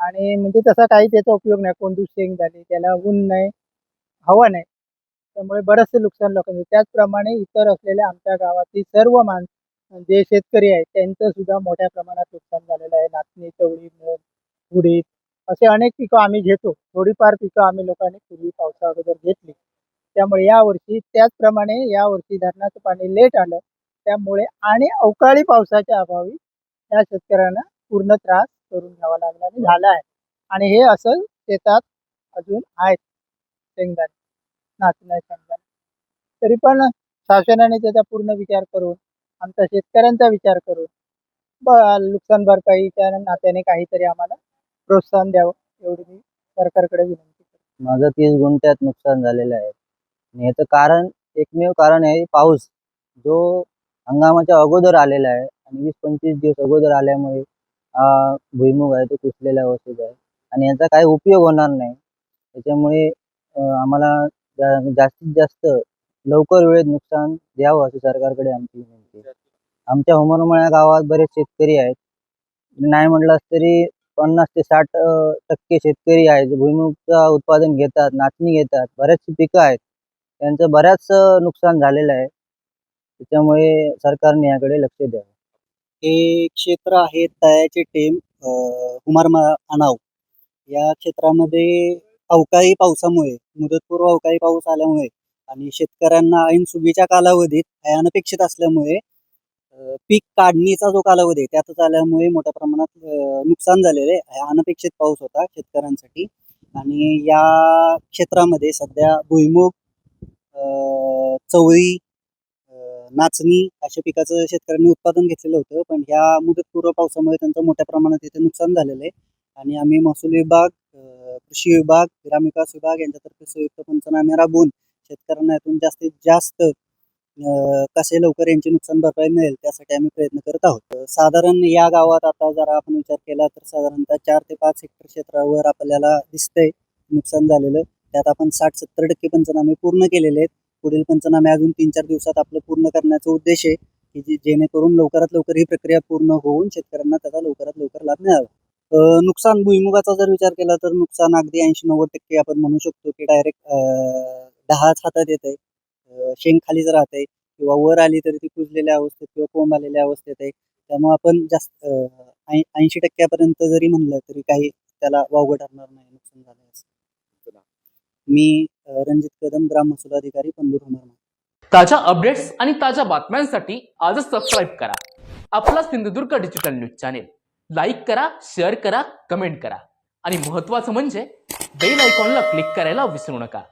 आणि म्हणजे तसा काही त्याचा उपयोग नाही. कोणती शेंग झाली त्याला ऊन नाही हवा नाही. त्यामुळे बरंचसं नुकसान लोकांचं. त्याचप्रमाणे इतर असलेल्या आमच्या गावातील सर्व मान जे शेतकरी आहेत त्यांचं सुद्धा मोठ्या प्रमाणात नुकसान झालेलं आहे. नाचणी चवळी मूग उडीद असे अनेक पिकं आम्ही घेतो. थोडीफार पिकं आम्ही लोकांनी पूर्वी पावसा अगोदर घेतली. त्यामुळे यावर्षी त्याचप्रमाणे यावर्षी धरणाचं पाणी लेट आलं. त्यामुळे आणि अवकाळी पावसाच्या अभावी या शेतकऱ्यांना पूर्ण त्रास करून घ्यावा लागला आणि झालं आहे. आणि हे असं शेतात अजून आहेत शेंगदाणे नाचणं शेंगदाणे. तरी पण शासनाने त्याचा पूर्ण विचार करून आमच्या शेतकऱ्यांचा विचार करून ब नुकसान भरपाईच्या नात्याने काहीतरी आम्हाला प्रोत्साहन द्यावं एवढी मी सरकारकडे विनंती करतो. माझं तीस गुंठ्यात नुकसान झालेलं आहे. आणि याचं कारण एकमेव कारण आहे पाऊस. जो हंगामाच्या अगोदर आलेला आहे आणि वीस पंचवीस दिवस अगोदर आल्यामुळे हा भुईमुग आहे तो कुचलेल्या अवस्थेत आहे. आणि याचा काही उपयोग होणार नाही. त्याच्यामुळे आम्हाला जा- जास्तीत जास्त लवकर वेळेत नुकसान द्यावं असं सरकारकडे आमची विनंती आहे. आमच्या होमरमळ्या गावात बरेच शेतकरी आहेत. नाही म्हटलं तरी पन्नास ते साठ अं, टक्के शेतकरी आहेत जे भुईमुगचं उत्पादन घेतात नाचणी घेतात. बऱ्याचशी पिकं आहेत. त्यांचं बऱ्याच अं, नुकसान झालेलं आहे. त्याच्यामुळे सरकारने याकडे लक्ष द्यावं. हे क्षेत्र आहे तळ्याचे टेम हुमारमा अनाव या क्षेत्रामध्ये अवकाळी पावसामुळे मुदतपूर्व अवकाळी पाऊस आल्यामुळे आणि शेतकऱ्यांना ऐन सुगीच्या कालावधीत हे अनपेक्षित असल्यामुळे पीक काढणीचा जो कालावधी आहे त्यातच आल्यामुळे मोठ्या प्रमाणात नुकसान झालेले आहे. अनपेक्षित पाऊस होता शेतकऱ्यांसाठी. आणि या क्षेत्रामध्ये सध्या भुईमुग चवळी नाचणी अशा पिकाचं शेतकऱ्यांनी उत्पादन घेतलेलं होतं. पण ह्या मुदतपूर्व पावसामुळे त्यांचं मोठ्या प्रमाणात इथे नुकसान झालेलं आहे. आणि आम्ही महसूल विभाग कृषी विभाग ग्रामविकास विभाग यांच्यातर्फे संयुक्त पंचनामे राबवून शेतकऱ्यांना यातून जास्तीत जास्त कसे लवकर यांची नुकसान भरपाई मिळेल त्यासाठी आम्ही प्रयत्न करत आहोत. साधारण या गावात आता जर आपण विचार केला तर साधारणतः चार ते पाच हेक्टर क्षेत्रावर आपल्याला दिसतंय नुकसान झालेलं. त्यात आपण साठ सत्तर टक्के पंचनामे पूर्ण केलेले आहेत. पुढील पंचनामे अजून तीन चार दिवसात आपलं पूर्ण करण्याचा उद्देश आहे की जेणेकरून लवकरात लवकर ही प्रक्रिया पूर्ण होऊन शेतकऱ्यांना त्याचा लवकरात लवकर लाभ मिळावा. नुकसान भुईमुगाचा जर विचार केला तर नुकसान अगदी ऐंशी नव्वद टक्के आपण म्हणू शकतो की डायरेक्ट दहाच हातात येत आहे शेंग खालीच राहत आहे किंवा वर आली तरी ती कुजलेल्या अवस्थेत किंवा कोंब आलेल्या अवस्थेत आहे. त्यामुळे आपण जास्त ऐंशी टक्क्यापर्यंत जरी म्हणलं तरी काही त्याला वावगं ठरणार नाही नुकसान झालं असं. मी रणजित कदम ग्राम महसूल अधिकारी पंधूर हुमरमा ताज्या अपडेट्स आणि ताज्या बातम्यांसाठी आजच सबस्क्राईब करा. आपला Sindhudurg digital news channel like करा शेअर करा कमेंट करा. आणि महत्त्वाचं म्हणजे बेल आयकॉनला क्लिक करायला विसरू नका.